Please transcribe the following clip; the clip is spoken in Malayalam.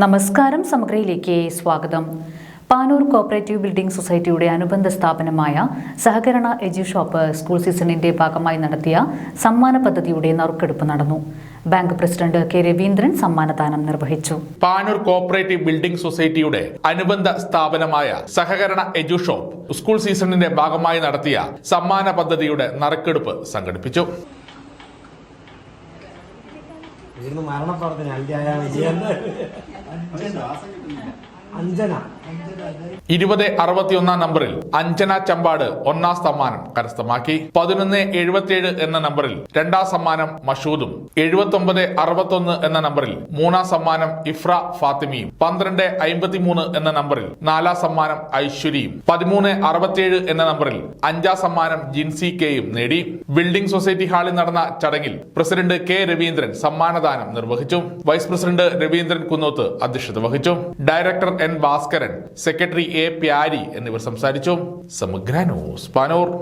നമസ്കാരം സമഗ്രയിലേക്ക് സ്വാഗതം. പാനൂർ കോപ്പറേറ്റീവ് ബിൽഡിംഗ് സൊസൈറ്റിയുടെ അനുബന്ധ സ്ഥാപനമായ സഹകരണ എജു ഷോപ്പ് സ്കൂൾ സീസണിന്റെ ഭാഗമായി നടത്തിയ സമ്മാന പദ്ധതിയുടെ നറുക്കെടുപ്പ് നടന്നു. ബാങ്ക് പ്രസിഡന്റ് കെ രവീന്ദ്രൻ സമ്മാനദാനം നിർവഹിച്ചു. പാനൂർ കോപ്പറേറ്റീവ് ബിൽഡിംഗ് സൊസൈറ്റിയുടെ അനുബന്ധ സ്ഥാപനമായ സഹകരണ എജു ഷോപ്പ് സ്കൂൾ സീസണിന്റെ ഭാഗമായി നടത്തിയ സമ്മാന പദ്ധതിയുടെ നറുക്കെടുപ്പ് സംഘടിപ്പിച്ചു. ഇവിടുന്ന് മരണപ്രാർത്ഥന അന്ത്യായ വിജയൻ അഞ്ജന. ഇരുപത് അറുപത്തിയൊന്നാം നമ്പറിൽ അഞ്ജന ചമ്പാട് ഒന്നാം സമ്മാനം കരസ്ഥമാക്കി. പതിനൊന്ന് എഴുപത്തിയേഴ് എന്ന നമ്പറിൽ രണ്ടാം സമ്മാനം മഷൂദും എഴുപത്തി ഒമ്പത് അറുപത്തൊന്ന് എന്ന നമ്പറിൽ മൂന്നാം സമ്മാനം ഇഫ്ര ഫാത്തിമിയും പന്ത്രണ്ട് അമ്പത്തിമൂന്ന് എന്ന നമ്പറിൽ നാലാം സമ്മാനം ഐശ്വര്യയും പതിമൂന്ന് അറുപത്തിയേഴ് എന്ന നമ്പറിൽ അഞ്ചാം സമ്മാനം ജിൻസി കെയും നേടി. ബിൽഡിംഗ് സൊസൈറ്റി ഹാളിൽ നടന്ന ചടങ്ങിൽ പ്രസിഡന്റ് കെ രവീന്ദ്രൻ സമ്മാനദാനം നിർവഹിച്ചു. വൈസ് പ്രസിഡന്റ് രവീന്ദ്രൻ കുന്നോത്ത് അധ്യക്ഷത വഹിച്ചു. Director N Bhaskaran secretary A Pyari എന്നിവർ സംസാരിച്ചു. സമഗ്ര ന്യൂസ് പാനൂർ.